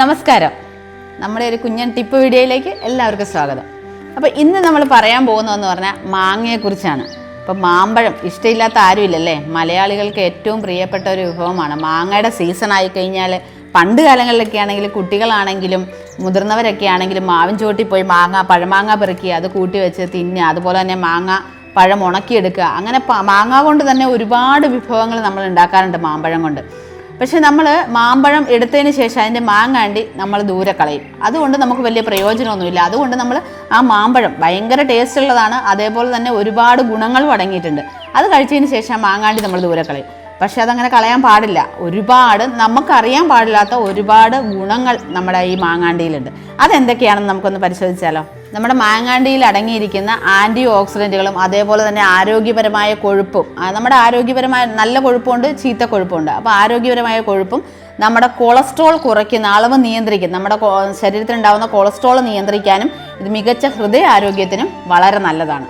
നമസ്കാരം. നമ്മുടെ ഒരു കുഞ്ഞൻ ടിപ്പ് വീഡിയോയിലേക്ക് എല്ലാവർക്കും സ്വാഗതം. അപ്പോൾ ഇന്ന് നമ്മൾ പറയാൻ പോകുന്നതെന്ന് പറഞ്ഞാൽ മാങ്ങയെക്കുറിച്ചാണ്. അപ്പോൾ മാമ്പഴം ഇഷ്ടമില്ലാത്ത ആരുമില്ലല്ലേ? മലയാളികൾക്ക് ഏറ്റവും പ്രിയപ്പെട്ട ഒരു വിഭവമാണ് മാങ്ങയുടെ സീസൺ ആയി കഴിഞ്ഞാൽ പണ്ട് കാലങ്ങളിലൊക്കെ ആണെങ്കിൽ കുട്ടികളാണെങ്കിലും മുതിർന്നവരൊക്കെ ആണെങ്കിലും മാവിൻ ചോട്ടിൽ പോയി മാങ്ങ പഴമാങ്ങ പെറുക്കി അത് കൂട്ടി വെച്ച് തിന്നുക അതുപോലെ തന്നെ മാങ്ങ പഴം ഉണക്കിയെടുക്കുക. അങ്ങനെ മാങ്ങ കൊണ്ട് തന്നെ ഒരുപാട് വിഭവങ്ങൾ നമ്മൾ ഉണ്ടാക്കാറുണ്ട് മാമ്പഴം കൊണ്ട്. പക്ഷെ നമ്മൾ മാമ്പഴം എടുത്തതിന് ശേഷം അതിന്റെ മാങ്ങാണ്ടി നമ്മൾ ദൂരെ കളയും. അതുകൊണ്ട് നമുക്ക് വലിയ പ്രയോജനമൊന്നുമില്ല. അതുകൊണ്ട് നമ്മൾ ആ മാമ്പഴം ഭയങ്കര ടേസ്റ്റ് ഉള്ളതാണ്. അതേപോലെ തന്നെ ഒരുപാട് ഗുണങ്ങളും അടങ്ങിയിട്ടുണ്ട് അത് കഴിച്ചതിന് ശേഷം ആ മാങ്ങാണ്ടി നമ്മൾ ദൂരെ കളയും. പക്ഷെ അതങ്ങനെ കളയാൻ പാടില്ല. ഒരുപാട് നമുക്കറിയാൻ പാടില്ലാത്ത ഒരുപാട് ഗുണങ്ങൾ നമ്മുടെ ഈ മാങ്ങാണ്ടിയിലുണ്ട്. അതെന്തൊക്കെയാണെന്ന് നമുക്കൊന്ന് പരിശോധിച്ചാലോ? നമ്മുടെ മാങ്ങാണ്ടിയിൽ അടങ്ങിയിരിക്കുന്ന ആന്റി ഓക്സിഡന്റുകളും അതേപോലെ തന്നെ ആരോഗ്യപരമായ കൊഴുപ്പും നമ്മുടെ ആരോഗ്യപരമായ നല്ല കൊഴുപ്പുണ്ട് ചീത്ത കൊഴുപ്പുണ്ട്. അപ്പോൾ ആരോഗ്യപരമായ കൊഴുപ്പും നമ്മുടെ കൊളസ്ട്രോൾ കുറയ്ക്കുന്ന അളവ് നിയന്ത്രിക്കും നമ്മുടെ ശരീരത്തിലുണ്ടാകുന്ന കൊളസ്ട്രോൾ നിയന്ത്രിക്കാനും ഇത് മികച്ച ഹൃദയ ആരോഗ്യത്തിനും വളരെ നല്ലതാണ്.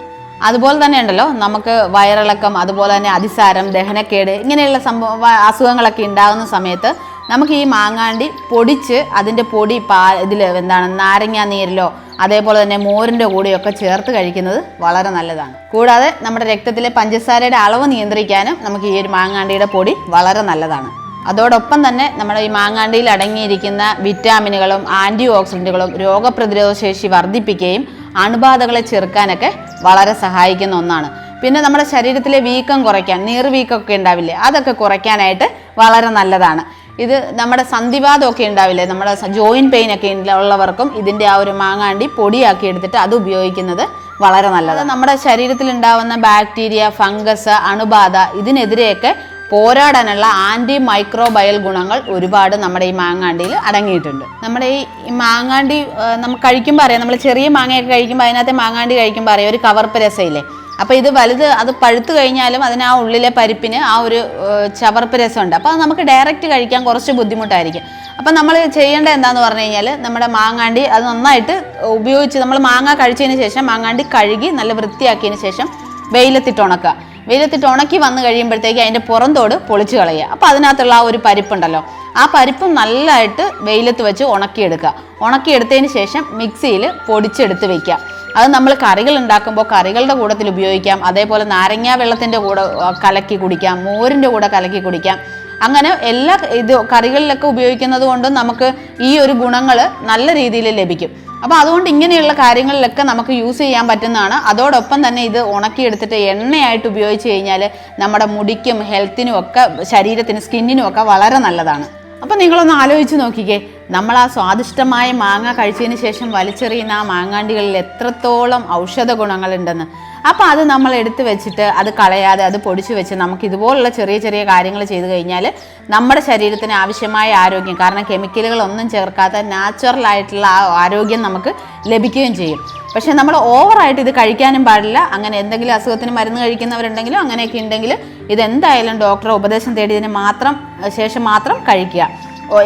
അതുപോലെ തന്നെ ഉണ്ടല്ലോ നമുക്ക് വയറിളക്കം അതുപോലെ തന്നെ അതിസാരം ദഹനക്കേട് ഇങ്ങനെയുള്ള സംഭവ അസുഖങ്ങളൊക്കെ ഉണ്ടാകുന്ന സമയത്ത് നമുക്ക് ഈ മാങ്ങാണ്ടി പൊടിച്ച് അതിന്റെ പൊടി പാ ഇതിൽ എന്താണ് നാരങ്ങാ നീരിലോ അതേപോലെ തന്നെ മോരിന്റെ കൂടെയൊക്കെ ചേർത്ത് കഴിക്കുന്നത് വളരെ നല്ലതാണ്. കൂടാതെ നമ്മുടെ രക്തത്തിലെ പഞ്ചസാരയുടെ അളവ് നിയന്ത്രിക്കാനും നമുക്ക് ഈ ഒരു മാങ്ങാണ്ടിയുടെ പൊടി വളരെ നല്ലതാണ്. അതോടൊപ്പം തന്നെ നമ്മുടെ ഈ മാങ്ങാണ്ടിയിൽ അടങ്ങിയിരിക്കുന്ന വിറ്റാമിനുകളും ആന്റി ഓക്സിഡന്റുകളും രോഗപ്രതിരോധ ശേഷി വർദ്ധിപ്പിക്കുകയും അണുബാധകളെ ചെറുക്കാനൊക്കെ വളരെ സഹായിക്കുന്ന ഒന്നാണ്. പിന്നെ നമ്മുടെ ശരീരത്തിലെ വീക്കം കുറയ്ക്കാൻ നീർവീക്കമൊക്കെ ഉണ്ടാവില്ലേ അതൊക്കെ കുറയ്ക്കാനായിട്ട് വളരെ നല്ലതാണ്. ഇത് നമ്മുടെ സന്ധിവാദമൊക്കെ ഉണ്ടാവില്ലേ? നമ്മുടെ ജോയിൻ പെയിൻ ഒക്കെ ഉള്ളവർക്കും ഇതിന്റെ ആ ഒരു മാങ്ങാണ്ടി പൊടിയാക്കി എടുത്തിട്ട് അത് ഉപയോഗിക്കുന്നത് വളരെ നല്ലതാണ്. നമ്മുടെ ശരീരത്തിൽ ഉണ്ടാവുന്ന ബാക്ടീരിയ ഫംഗസ് അണുബാധ ഇതിനെതിരെയൊക്കെ പോരാടാനുള്ള ആന്റി മൈക്രോബയൽ ഗുണങ്ങൾ ഒരുപാട് നമ്മുടെ ഈ മാങ്ങാണ്ടിയിൽ അടങ്ങിയിട്ടുണ്ട്. നമ്മുടെ ഈ മാങ്ങാണ്ടി നമുക്ക് കഴിക്കുമ്പോൾ അറിയാം. നമ്മൾ ചെറിയ മാങ്ങയൊക്കെ കഴിക്കുമ്പോൾ അതിനകത്തെ മാങ്ങാണ്ടി കഴിക്കുമ്പോൾ അറിയാം. ഒരു കവർപ്പ് രസമില്ലേ അപ്പോൾ ഇത് വലുത് അത് പഴുത്തു കഴിഞ്ഞാലും അതിന് ആ ഉള്ളിലെ പരിപ്പിന് ആ ഒരു ചവർപ്പ് രസമുണ്ട്. അപ്പോൾ അത് നമുക്ക് ഡയറക്റ്റ് കഴിക്കാൻ കുറച്ച് ബുദ്ധിമുട്ടായിരിക്കും. അപ്പം നമ്മൾ ചെയ്യേണ്ട എന്താന്ന് പറഞ്ഞു കഴിഞ്ഞാൽ നമ്മുടെ മാങ്ങാണ്ടി അത് നന്നായിട്ട് ഉപയോഗിച്ച് നമ്മൾ മാങ്ങ കഴിച്ചതിന് ശേഷം മാങ്ങാണ്ടി കഴുകി നല്ല വൃത്തിയാക്കിയതിന് ശേഷം വെയിലത്തിട്ട് ഉണക്കുക. വെയിലത്തിട്ട് ഉണക്കി വന്നു കഴിയുമ്പോഴത്തേക്ക് അതിന്റെ പുറന്തോട് പൊളിച്ചു കളയുക. അപ്പോൾ അതിനകത്തുള്ള ആ ഒരു പരിപ്പുണ്ടല്ലോ ആ പരിപ്പ് നല്ലതായിട്ട് വെയിലത്ത് വെച്ച് ഉണക്കിയെടുക്കുക. ഉണക്കിയെടുത്തതിന് ശേഷം മിക്സിയിൽ പൊടിച്ചെടുത്ത് വെക്കുക. അത് നമ്മൾ കറികൾ ഉണ്ടാക്കുമ്പോൾ കറികളുടെ കൂട്ടത്തിൽ ഉപയോഗിക്കാം. അതേപോലെ നാരങ്ങ വെള്ളത്തിന്റെ കൂടെ കലക്കി കുടിക്കാം. മോരിന്റെ കൂടെ കലക്കി കുടിക്കാം. അങ്ങനെ എല്ലാ ഇത് കറികളിലൊക്കെ ഉപയോഗിക്കുന്നത് കൊണ്ടും നമുക്ക് ഈ ഒരു ഗുണങ്ങൾ നല്ല രീതിയിൽ ലഭിക്കും. അപ്പോൾ അതുകൊണ്ട് ഇങ്ങനെയുള്ള കാര്യങ്ങളിലൊക്കെ നമുക്ക് യൂസ് ചെയ്യാൻ പറ്റുന്നതാണ്. അതോടൊപ്പം തന്നെ ഇത് ഉണക്കിയെടുത്തിട്ട് എണ്ണയായിട്ട് ഉപയോഗിച്ച് കഴിഞ്ഞാൽ നമ്മുടെ മുടിക്കും ഹെൽത്തിനും ഒക്കെ ശരീരത്തിന് സ്കിന്നിനും ഒക്കെ വളരെ നല്ലതാണ്. അപ്പം നിങ്ങളൊന്ന് ആലോചിച്ച് നോക്കിക്കേ. നമ്മൾ ആ സ്വാദിഷ്ടമായ മാങ്ങ കഴിച്ചതിന് ശേഷം വലിച്ചെറിയുന്ന ആ മാങ്ങാണ്ടികളിൽ എത്രത്തോളം ഔഷധ ഗുണങ്ങളുണ്ടെന്ന് അപ്പോൾ അത് നമ്മൾ എടുത്തു വെച്ചിട്ട് അത് കളയാതെ അത് പൊടിച്ചു വെച്ച് നമുക്ക് ഇതുപോലുള്ള ചെറിയ ചെറിയ കാര്യങ്ങൾ ചെയ്തു കഴിഞ്ഞാൽ നമ്മുടെ ശരീരത്തിന് ആവശ്യമായ ആരോഗ്യം കാരണം കെമിക്കലുകളൊന്നും ചേർക്കാത്ത നാച്ചുറൽ ആയിട്ടുള്ള ആ ആരോഗ്യം നമുക്ക് ലഭിക്കുകയും ചെയ്യും. പക്ഷേ നമ്മൾ ഓവറായിട്ട് ഇത് കഴിക്കാനും പാടില്ല. അങ്ങനെ എന്തെങ്കിലും അസുഖത്തിന് മരുന്ന് കഴിക്കുന്നവരുണ്ടെങ്കിലും അങ്ങനെയൊക്കെ ഉണ്ടെങ്കിൽ ഇതെന്തായാലും ഡോക്ടറെ ഉപദേശം തേടിയതിന് മാത്രം ശേഷം മാത്രം കഴിക്കുക.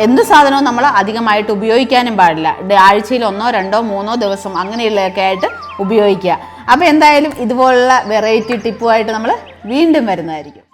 എന്ത് സാധനവും നമ്മൾ അധികമായിട്ട് ഉപയോഗിക്കാനും പാടില്ല. ആഴ്ചയിൽ ഒന്നോ രണ്ടോ മൂന്നോ ദിവസം അങ്ങനെയുള്ളതൊക്കെ ആയിട്ട് ഉപയോഗിക്കുക. അപ്പോൾ എന്തായാലും ഇതുപോലുള്ള വെറൈറ്റി ടിപ്പുമായിട്ട് നമ്മൾ വീണ്ടും വരുന്നതായിരിക്കും.